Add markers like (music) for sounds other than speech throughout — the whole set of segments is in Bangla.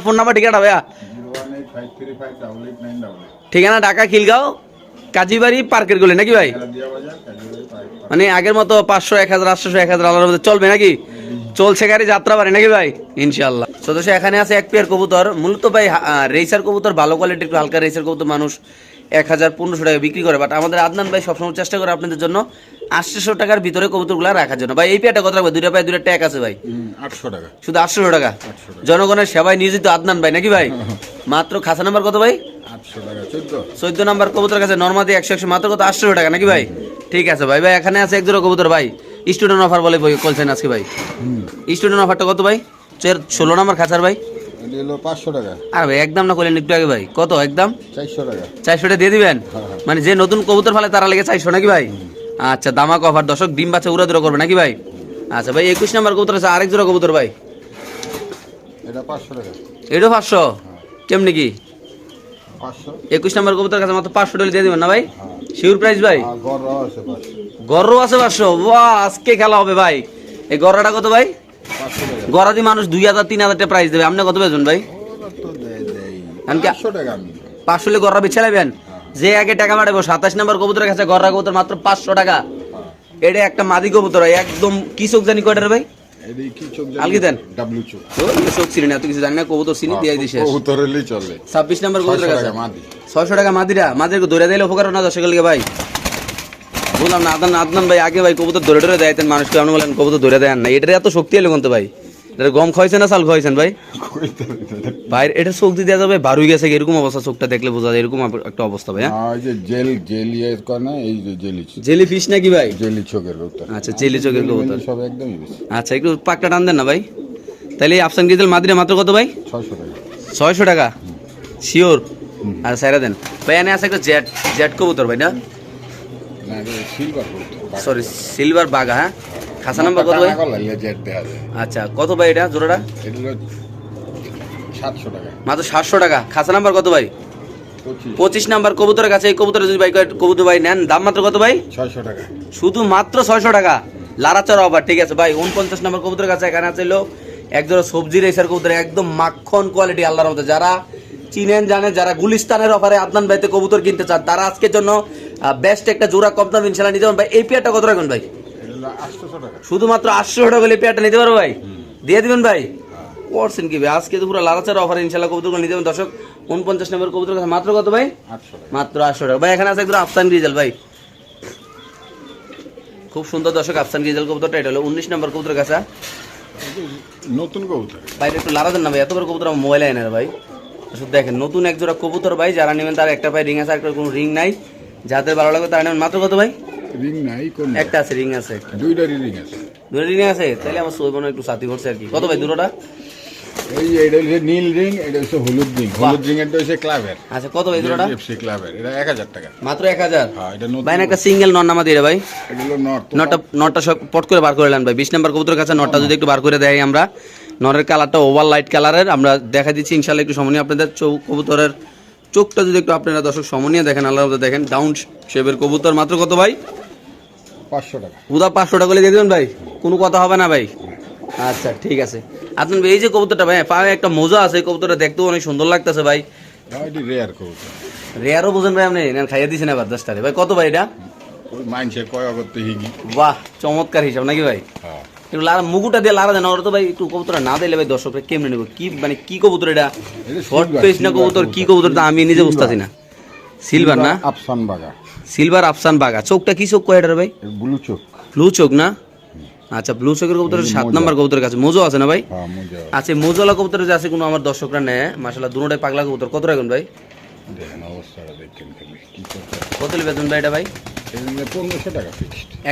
ফোন নাম্বার ঠিকানা ভাইয়া? ঠিকানা ঢাকা, খিলগাঁও পার্কের নাকি ভাই? মানে আগের মতো পাঁচশো, এক হাজার এক হাজার চলবে নাকি? চলছে গাড়ি যাত্রা বাড়ি নাকি ভাই? ইনশাল্লাহ সদস্য এখানে আছে এক পেয়ার কবুতর। মূলত ভাই রেসার কবুতর ভালো কোয়ালিটির একটু হালকা রেসার কবুতর মানুষ এক হাজার পনেরোশো টাকা বিক্রি করে। বাট আমাদের আদনান ভাই সবসময় চেষ্টা করে আপনাদের জন্য আটশোশো টাকার ভিতরে কবুতরগুলো রাখার জন্য। ভাই এই পেয়ারটা কত রাখবে? দুইটা পায়ে দুইটা ট্যাগ আছে ভাই। আটশো টাকা। শুধু আটশোশো টাকা? জনগণের সেবায় নিয়োজিত আদনান ভাই নাকি ভাই? মাত্র খাসা নাম্বার কত ভাই? চোদ্দ। নাম্বার কবুতর কাছে নর্মাদি একশো একশো মাত্র কত? আটশো টাকা নাকি ভাই? ঠিক আছে ভাই ভাই এখানে আছে এক জোড়া কবুতর ভাই। স্টুডেন্ট অফার বলে বই বলছেন আজকে ভাই। স্টুডেন্ট অফারটা কত ভাই? চের ষোলো নম্বর খাঁচার ভাই। পাঁচশো টাকা। আর ভাই একদম না করলেন একটু আগে ভাই। কত একদম? চারশো টাকা। চারশোটা দিয়ে দিবেন? মানে যে নতুন কবুতর ফেলে তারা লেগে চারশো নাকি ভাই? আচ্ছা দামাক অফার। দর্শক ডিম বাচ্চা উড়া দুরা করবে নাকি ভাই? আচ্ছা ভাই একুশ নাম্বার কবুতর আছে আরেক জোড়া কবুতর ভাই। এটা পাঁচশো টাকা। এটাও পাঁচশো? কেমনি কি? একুশ নাম্বার কবুতর কাছে মাত্র পাঁচশো টাকা দিয়ে দিবেন না ভাই? প্রাইস ভাই? গরু আছে পাঁচশো। বাহ আজকে খেলা হবে ভাই। এই গররাটা কত ভাই? দিয়ে মানুষ দুই হাজার তিন হাজার টাকা প্রাইস দেবে। আপনি কত বেচবেন ভাই? পাঁচশো গররা বেছে নেবেন যে আগে টাকা মারাবো সাতাশ নম্বর কবুতরের কাছে গররা কবুতর মাত্র পাঁচশো টাকা। এটা একটা মাদি কবুতর একদম কি চোখ জানি কয়টার ভাই? চোখ আলগি দেন। চিনি না কিছু জানি না কবুতর চিনি দিয়ে দিছে। ছাব্বিশ নম্বর কবুতরের কাছে। টাকা ছয়শো টাকা মাদিরা মাদিরকে ধরে দিলে উপকার না দশ টাকা ভাই? বললাম না আদনান আদনান ভাই আগে ভাই কবুতর ধরে ধরে দেয় মানুষকে আপনি বলেন কবুতর ধরে দেন না এটা এত শক্তি এলো কিন্তু ভাই? এটা গম খাইছেন না চাল খাইছেন ভাই? ভাই এটা চোখ দিয়ে দেওয়া যাবে বারুই গেছে এরকম অবস্থা চোখটা দেখলে বোঝা যায় এরকম একটা অবস্থা ভাই হ্যাঁ? জেল জেল না এই জেলি জেলি ফিশ নাকি ভাই? জেলি চোখের কবুতর আচ্ছা জেলি চোখের কবুতর। সব একদমই আচ্ছা একটু পাকটা টান দেন না ভাই। তাহলে আফসান গিজেল মাদিরা মাত্র কত ভাই? ছয়শো টাকা। ছয়শো টাকা? শিওর আর সাইরা দেন। ভাই এনে আছে একটা জেট জেট কবুতর ভাই না? সরি সিলভার বাগা হ্যাঁ? খাসা নাম্বার কত ভাই? আচ্ছা কত ভাই এটা জোড়াটা? মাত্র সাতশো টাকা। খাসা নাম্বার কত ভাই? পঁচিশ। নাম্বার কবুতরের কাছে এই কবুতরে যদি ভাই কবুতর ভাই নেন দাম মাত্র কত ভাই? ছয়শো টাকা। শুধু মাত্র ছয়শো টাকা। লারাচার অফার ঠিক আছে ভাই উনপঞ্চাশ নম্বর কবুতরের কাছে এখানে আছে হলো একজোড়া সবজি রেসার কবুতর একদম মাখন কোয়ালিটি আল্লাহর মধ্যে যারা চিনেন জানেন যারা গুলিস্তানের অফারে আদনান ভাইতে কবুতর কিনতে চান তারা আজকের জন্য বেস্ট একটা জোড়া কম দাম ইনশাল্লাহ নিতে পারেন ভাই এই পেয়ারটা কত রাখবেন ভাই? শুধুমাত্র আটশো টাকা হলে পেয়ারটা নিতে পারো ভাই? দিয়ে দিবেন ভাই? করছেন কি ভাই? আজকে তো পুরো লারাচার অফারে ইনশাল্লাহ কবুতরগুলো নিতে পারেন দর্শক উনপঞ্চাশ নম্বর কবুতর কাছে মাত্র কত ভাই? মাত্র আটশো টাকা। ভাই এখানে আছে একদম আফসান গ্রিজেল ভাই। খুব সুন্দর দর্শক আফসান গ্রিজেল কবুতরটা এটা হলো উনিশ নম্বর কবুতর কাছে। নতুন কবুতর। ভাই একটু দেন না ভাই? এত বড় কবুতর আমার মোবাইলে এনে ভাই। শুধু দেখেন নতুন এক জোড়া কবুতর ভাই যারা নেবেন তার একটা ভাই রিং আছে আর কোনো রিং নাই। যাদের ভালো লাগবে তারা নেবেন। মাত্র কত ভাই? রিং নাই কোন একটা আছে রিং আছে দুইটা রিং আছে। দুটো রিং আছে? তাহলে আমার সই একটু সাথী করছে আর কি। কত ভাই দুটোটা? এই এটা হচ্ছে নীল রিং এটা হচ্ছে হলুদ রিং হলুদ রিং এরটা হচ্ছে ক্লাবের আচ্ছা কত ভাই দুটোটা? এফসি ক্লাবের এটা এক হাজার টাকা। মাত্র এক হাজার? হ্যাঁ এটা নতুন ভাই একটা সিঙ্গেল নন নামা দিয়ে ভাই। এটা হলো নটা নটা সব পট করে বার করে নেন ভাই। বিশ নাম্বার কবুতরের কাছে নটা যদি একটু বার করে দেয় আমরা। নরের কালারটা ওভার লাইট কালারের। আমরা দেখা দিচ্ছি ইনশাল্লাহ একটু সমনীয় আপনাদের চৌ কবুতরের চোখটা যদি একটু আপনারা দর্শক সমনীয় দেখেন আল্লাহ দেখেন ডাউন শেপের কবুতর মাত্র কত ভাই? পাঁচশো টাকা। উদা পাঁচশো টাকা করে দিয়ে দেবেন ভাই? কোনো কথা হবে না ভাই? আচ্ছা ঠিক আছে। আপনার এই যে কবুতরটা ভাই পায়ে একটা মোজা আছে এই কবুতরটা দেখতেও অনেক সুন্দর লাগতেছে ভাই। রেয়ার কবুতর। রেয়ারও বোঝেন ভাই আপনি খাইয়ে দিয়েছেন এবার দশটারে ভাই কত ভাই এটা? মাইনসে কয় করতে হিগি? বাহ চমৎকার হিসাব নাকি ভাই? হ্যাঁ। একটু লারা মুকুটা দিয়ে লারা দেন ওরা তো ভাই একটু কবুতর না দিলে ভাই দর্শকরা কেমনে নেব? কি মানে কি কবুতর এটা? শর্ট পেস না কবুতর কি কবুতর। আমি নিজে। বুঝতেছি না। সিলভার না? আফসান বাগা। সিলভার আফসান বাগা। চোখটা কি চোখ কয় এটার ভাই? ব্লু চোখ। ব্লু চোখ না? আচ্ছা ব্লু চোখের কবুতর সাত। নাম্বার কবুতরের কাছে। মোজো আছে না ভাই? হ্যাঁ আচ্ছা মোজোলা কবুতরের যে আছে কোনো আমার দর্শকরা নেয়? মাসাল্লাহ দুটোটাই পাগলা কবুতর। কত রাখুন ভাই? কত বেতন ভাই এটা ভাই?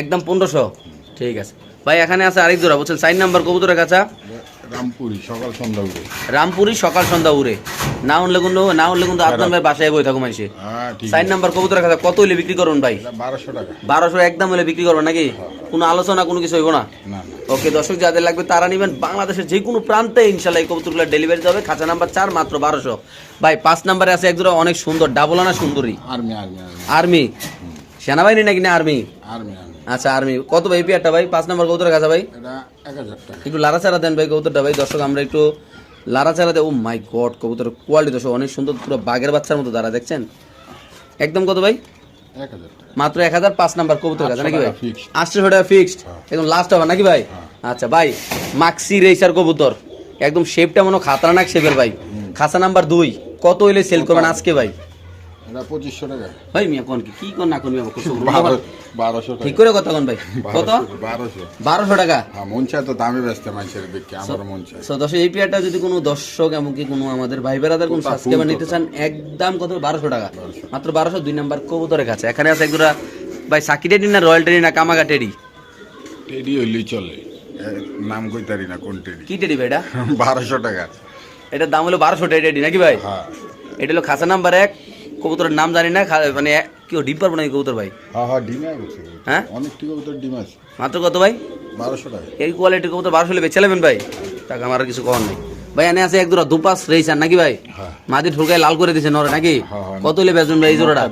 একদম পনেরোশো? ঠিক আছে। ভাই এখানে আছে আরেক জোড়া বলছেন সাইন নাম্বার কবুতরের কাছে রামপুরি সকাল সন্ধ্যা উঠে রামপুরি সকাল সন্ধ্যা উড়ে। না উঠলে কিন্তু না উঠলে কিন্তু আপনার ভাই বাসায় বই থাকো মানুষে হ্যাঁ ঠিক সাইন নাম্বার কবুতর কাছে কত হইলে বিক্রি করুন ভাই? বারোশো টাকা। বারোশো একদম হলে বিক্রি করবেন নাকি? কোনো আলোচনা কোনো কিছু হইব না? ওকে দর্শক যাদের লাগবে তারা নেবেন বাংলাদেশের যে কোনো প্রান্তে ইনশাল্লাহ এই কবুতরগুলো ডেলিভারি যাবে খাঁচা নাম্বার চার মাত্র বারোশো। ভাই পাঁচ নাম্বারে আছে একজোড়া অনেক সুন্দর ডাবল আনা সুন্দরী। Army army army. আর্মি? সেনাবাহিনী নাকি না আর্মি আর্মি। আচ্ছা আর্মি কত ভাই পেয়ারটা ভাই? পাঁচ নাম্বার কবুতরের কাছে ভাই? একটু লাড়াচাড়া দেন ভাই কবুতরটা ভাই। দর্শক আমরা একটু লাড়াচাড়া দেয় ও মাই গড কবুতর কোয়ালিটি দর্শক অনেক সুন্দর। পুরো বাঘের বাচ্চার মতো দাঁড়া দেখছেন? একদম কত ভাই? মাত্র এক হাজার পাঁচ নাম্বার কবুতর কাছে নাকি ভাই? fixed। টাকা ফিক্সড একদম লাস্ট হবে নাকি ভাই? আচ্ছা ভাই মাক্সি রেসার কবুতর। একদম শেপটা মনে হয় খাতরানাক শেপের ভাই। খাসা নাম্বার দুই। কত হইলে সেল করবেন আজকে ভাই? পঁচিশশো টাকা। ভাই মিয়া কোন কি? কোন না বারোশো টাকা। ঠিক করে কথা কোন ভাই। কত? বারোশো। বারোশো টাকা? হ্যাঁ মন চায় তো দামে ব্যস্ত মানুষের দেখে আমার মন চায়। সো দর্শক এই পেয়ারটা যদি কোনো দর্শক এমনকি কোনো আমাদের ভাই বেড়াদের কোনো সাবস্ক্রাইবার নিতে চান একদম কত? বারোশো টাকা। মাত্র বারোশো দুই নাম্বার কবুতরের কাছে। এখানে আছে ভাই সাকি টেডি না রয়্যাল টেডি না কামাগা টেডি? টেডি হইলেই চলে। নাম কইতারি না কোন টেডি? কি টেডি ভাই এটা? বারোশো টাকা। এটার দাম হলো বারোশো টেডি নাকি ভাই? হ্যাঁ। এটা হলো খাসা নাম্বার এক। কবুতরের নাম জানি না মানে এক- কি ডিম পারব নাকি কবুতর ভাই? হ্যাঁ হ্যাঁ ডিমে হ্যাঁ অনেক টিকা তোর ডিম আছে। মাত্র কত ভাই? বারোশো টাকা। এই কোয়ালিটির কবুতর বারোশো বেচে নেবেন ভাই? টাকা আমার কিছু করার নেই। ভাই এনে আছে এক দুরা দুপাস রেইসার নাকি ভাই? হ্যাঁ। মাদি ঢুকায় লাল করে দিছে নরে নাকি? হ্যাঁ, হ্যাঁ। কত হলে বেচবেন ভাই এই জোড়াটা?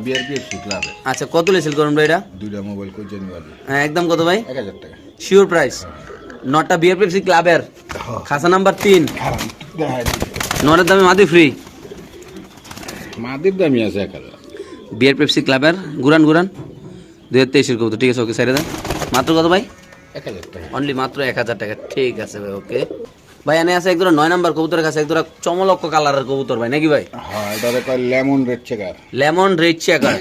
আচ্ছা কত হলে সেল করবেন ভাই এটা? দুইটা মোবাইল কই জানি বাজে হ্যাঁ একদম কত ভাই? এক হাজার টাকা। শিওর প্রাইস নটা বিয়ার পেপসি ক্লাবের খাসা নাম্বার তিন। নরের দামে মাদি ফ্রি মাদির দামি আছে এক হাজার। বিয়ার পেপসি ক্লাবের গুরান গুরান হাজার তেইশের কবুতর ঠিক আছে ওকে দেন। মাত্র কত ভাই? এক হাজার টাকা। অনলি মাত্র এক হাজার টাকা ঠিক আছে ভাই ওকে। ভাই এনে আছে একদম নয় নাম্বার কবুতরের কাছে একদম চমলক্ষ কালারের কবুতর ভাই নাকি ভাই? হ্যাঁ এটা কয় lemon red checker lemon red checker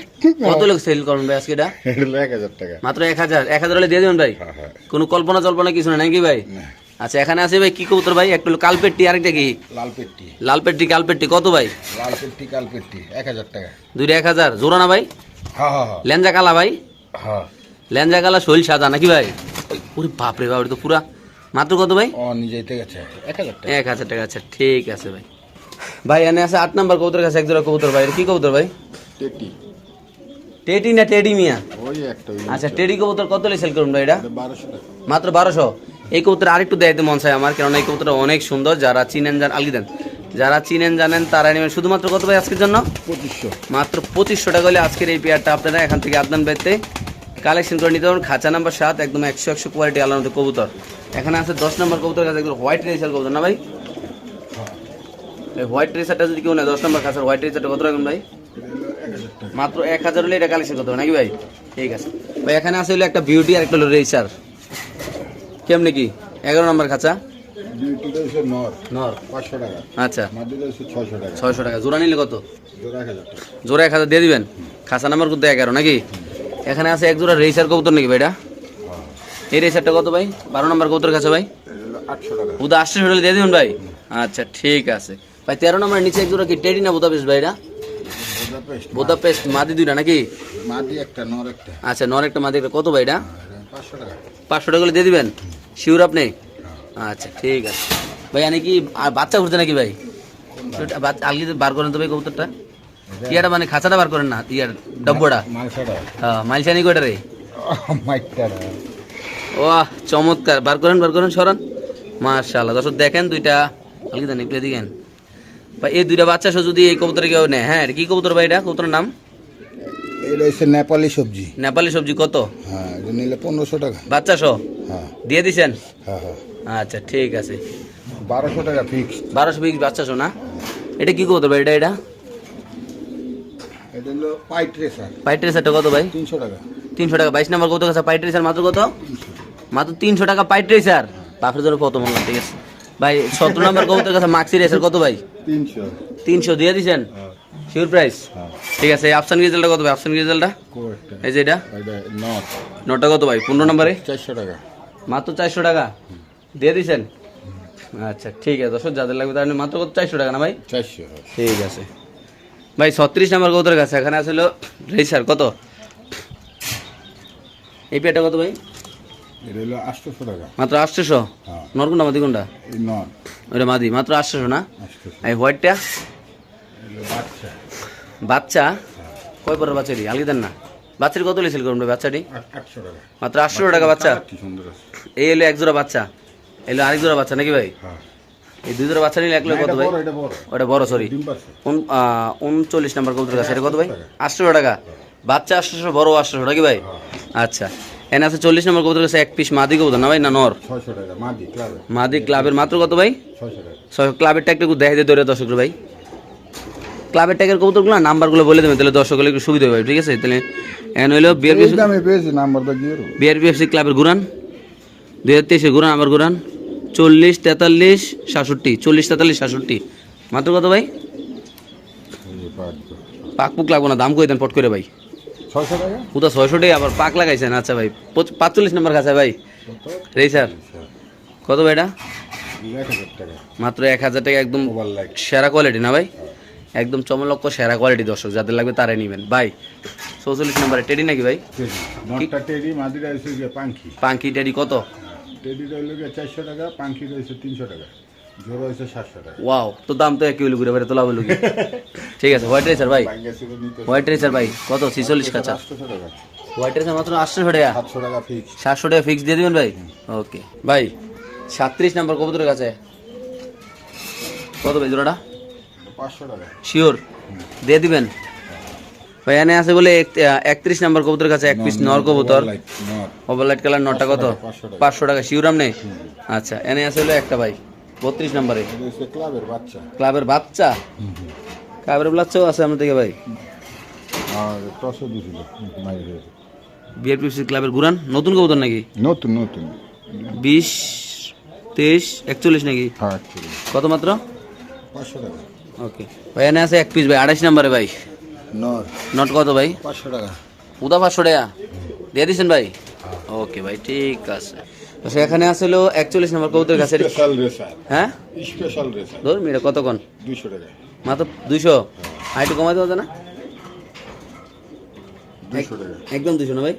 কত লোক সেল করবেন ভাই আজকে এটা? (laughs) এটা হলো এক হাজার টাকা। মাত্র এক হাজার এক হাজার হলে দিয়ে দেবেন ভাই? হ্যাঁ হ্যাঁ। কোনো কল্পনা জল্পনা কিছু না নাকি ভাই? না, আচ্ছা এখানে আছে ভাই কি কবুতর ভাই? একটা কালপেট্টি আরেকটা কি? লাল পেট্টি। লাল পেট্টি কালপেট্টি কত ভাই? লাল পেট্টি কাল পেট্টি এক হাজার টাকা। দুইটা এক হাজার। জোড়া না ভাই? লেঞ্জা কালা ভাই? হ্যাঁ লেঞ্জা কালা শৈল সাদা নাকি ভাই? ওরে বাপরে বাপ এটা তো পুরা। মাত্র কত ভাই? ও এক হাজার টাকা। এক হাজার টাকা আচ্ছা ঠিক আছে ভাই। ভাই এনে আছে আট নাম্বার কবুতর কাছে এক জোড়া কবুতর ভাই। কি কবুতর ভাই? টেটি টেডি না টেডি মিয়া? আচ্ছা টেডি কবুতর কত সেল করুন ভাই এটা? মাত্র বারোশো? এই কবুতর আরেকটু দেখাইতে মন চায় আমার কারণ এই কবুতর অনেক সুন্দর। যারা চিনেন জান আলগি দেন যারা চিনেন জানেন তারা নেবেন শুধুমাত্র কত ভাই আজকের জন্য? পঁচিশশো। মাত্র পঁচিশশো টাকা হলে আজকের এই পেয়ারটা আপনারা এখান থেকে আদনান বেতে কালেকশন করে নিতে পারবেন। খাঁচা নাম্বার সাত একদম একশো একশো কোয়ালিটি আলাদা কবুতর। এখানে আছে দশ নম্বর কবুতর কাছে একদম হোয়াইট রেসার কবুতর না ভাই? এই হোয়াইট রেসারটা যদি কেউ নেয় দশ নম্বর খাঁচার হোয়াইট রেসারটা কত রাখবেন ভাই? মাত্র এক হাজার হলে এটা কালেকশন করতে হবে নাকি ভাই? ঠিক আছে। ভাই এখানে আছে হলো একটা বিউটি আর একটা হলো রেসার কেমনি কি? এগারো নম্বর খাঁচা? আচ্ছা। ছয়শো টাকা। জোড়া নিলে কত? জোড়া এক হাজার দিয়ে দিবেন? নাম্বার করতে এগারো নাকি? এখানে আছে এক জোড়া রেসার কবুতর নাকি ভাই এটা এই রেসারটা কত ভাই? বারো নম্বর কবুতর কাছে ভাই? আটশো টাকা। দিয়ে দিবেন ভাই? আচ্ছা ঠিক আছে। ভাই তেরো নম্বর নিচে এক জোড়া কি টেডি না বুধা পেস্ট ভাই এটা বুদাপেস্ট মাদি দুইটা নাকি? মাদি একটা নর একটা। আচ্ছা নর একটা মাদি একটা। কত ভাই এটা পাঁচশো টাকা। পাঁচশো টাকা করে দিয়ে দিবেন? শিওর আপনি? আচ্ছা ঠিক আছে। ভাই আনি কি আর বাচ্চা ঘুরতে নাকি ভাই? আলগি বার করেন তো ভাই কবুতরটা? ইয়াটা মানে খাঁচাটা বার করেন না? ইয়ার ডব্বটা? মালসাটা হ্যাঁ মাইলসানি কয়টা রে? চমৎকার। বার করেন বার করেন সরান। মার্শাল্লাহ দর্শক দেখেন দুইটা। আলগি দেন একটু ভাই এই দুইটা বাচ্চা সহ যদি এই কবুতরে কেউ নেয় হ্যাঁ কি কবুতর ভাই এটা? কবুতরের নাম? এটা হচ্ছে নেপালি সবজি। নেপালি সবজি কত? হ্যাঁ নিলে পনেরোশো টাকা। বাচ্চা সহ? দিয়ে দিছেন? হ্যাঁ হ্যাঁ। আচ্ছা ঠিক আছে। বারোশো টাকা ফিক্স বারোশো পিস বাচ্চা সহ না এটা কি কবুতর ভাই? এটা এটা? পাইট রেসারটা কত ভাই? তিনশো টাকা। তিনশো টাকা। বাইশ নাম্বার কত আছে পাইট রেসার মাত্র কত? মাত্র তিনশো টাকা পাইট রেসার বাপের জন্য কত মনে ঠিক আছে। ভাই সতেরো নম্বর কবুতর কাছে মাক্সি রেসার কত ভাই? তিনশো। তিনশো দিয়ে দিছেন? হ্যাঁ। শিওর প্রাইস হ্যাঁ। ঠিক আছে কত ভাই? এই যে এটা? নটা কত ভাই? পনেরো নম্বরে? চারশো টাকা। মাত্র চারশো টাকা। দিয়ে দিছেন? আচ্ছা ঠিক আছে দর্শক যাদের লাগবে তাহলে মাত্র কত? চারশো টাকা না ভাই? চারশো। ঠিক আছে। ভাই ছত্রিশ নম্বর কৌতর কাছে এখানে আসলে রেসার কত? এই পেটা কত ভাই? মাত্র আটশোশো? হ্যাঁ। নর কোনটা মাদি কোনটা? ওটা মাদি মাত্র আটশোশো না? এই হোয়াইটটা? বাচ্চা। বাচ্চা? কয় পরের বাচ্চাটি? আলগি দেন না। বাচ্চাটি কত লেছিল করুন বাচ্চাটি? মাত্র আটশো টাকা বাচ্চা? এই এলো এক জোড়া বাচ্চা। এলো আরেক জোড়া বাচ্চা নাকি ভাই? হ্যাঁ। এই দুই জোড়া বাচ্চা নিলে এক কত ভাই? ওটা বড় সরি উনচল্লিশ নাম্বার কবুতর কাছে। এটা কত ভাই? আটশো টাকা। বাচ্চা আটশোশো বড় আটশোশো নাকি ভাই? আচ্ছা। এনে আছে চল্লিশ নম্বর কবুতর কাছে এক পিস মাদি কবুতর না ভাই না নর? মাদি ক্লাবের। মাত্র কত ভাই? ছয়শো টাকা। ছয় ক্লাবের ট্যাগটা একটু দেখে দিয়ে ধরে দর্শক ভাই। ক্লাবের ট্যাগের কবুতরগুলো নাম্বারগুলো বলে দেবেন তাহলে দর্শক একটু সুবিধা হবে ঠিক আছে? তাহলে এন হইল বিআরপি এই দামে পেয়েছি নাম্বারটা দিয়ে দেবো। বিআরপিএফসি ক্লাবের গুরান দুই হাজার তেইশে গুরান আমার গুরান চল্লিশ তেতাল্লিশ সাতষট্টি চল্লিশ তেতাল্লিশ সাতষট্টি। মাত্র কত ভাই। পাক পুক লাগবো না দাম কই দেন পট করে ভাই। ছয়শো টাকা? আবার পাক লাগাইছেন আচ্ছা ভাই পঁচ- পাঁচচল্লিশ নম্বর কাছে ভাই। রেই স্যার কত ভাই এটা? টাকা। মাত্র এক হাজার টাকা একদম সেরা কোয়ালিটি না ভাই? একদম চমলক্ষ সেরা কোয়ালিটি দর্শক যাদের লাগবে তারাই নেবেন। ভাই চৌচল্লিশ নম্বরে টেডি নাকি ভাই? টেডি পাঙ্কি পাঙ্কি টেডি কত? টেডিটা হলো চারশো টাকা পাঙ্কি রয়েছে তিনশো টাকা। জোর হয়েছে সাতশো টাকা। ওয়াও তো দাম তো একই হলো ঘুরে বাইরে তোলা হলো ঠিক আছে হোয়াইট রেসার ভাই। হোয়াইট রেসার ভাই কত? ছিচল্লিশ কাঁচা। টাকা। হোয়াইট রেসার মাত্র আটশো টাকা? সাতশো টাকা ফিক্স সাতশো টাকা ফিক্স দিয়ে দিবেন ভাই? ওকে ভাই সাতত্রিশ নাম্বার কবুতরের কাছে। কত ভাই জোড়াটা? পাঁচশো টাকা। শিওর দিয়ে দিবেন? ভাই এনে আছে বলে একত্রিশ নাম্বার কবুতরের কাছে এক পিস নর কবুতর। ওভারলাইট কালার নটা কত? পাঁচশো টাকা। শিউরাম নেই আচ্ছা এনে আছে হলো একটা ভাই বত্রিশ নাম্বারে। ক্লাবের বাচ্চা। ক্লাবের বাচ্চা? ক্লাবের বাচ্চাও আছে আমাদের থেকে ভাই? বিআরপিসি ক্লাবের গুরান নতুন কবুতর নাকি? নতুন নতুন। বিশ তেইশ একচল্লিশ নাকি? হ্যাঁ কত মাত্র? পাঁচশো টাকা। ওকে। ভাই এনে আছে এক পিস ভাই আড়াইশ নাম্বারে ভাই। নর। নট কত ভাই? পাঁচশো টাকা। উদা পাঁচশো টাকা? দিয়ে দিচ্ছেন ভাই? ওকে ভাই ঠিক আছে। তো সেখানে আসলো একচল্লিশ নম্বর কবুতরের কাছে হ্যাঁ? স্পেশাল রেসার ধরুন এটা কতক্ষণ দুইশো টাকা। মাত্র দুইশো? আর একটু কমাতে হতো না? একদম দুইশো না ভাই?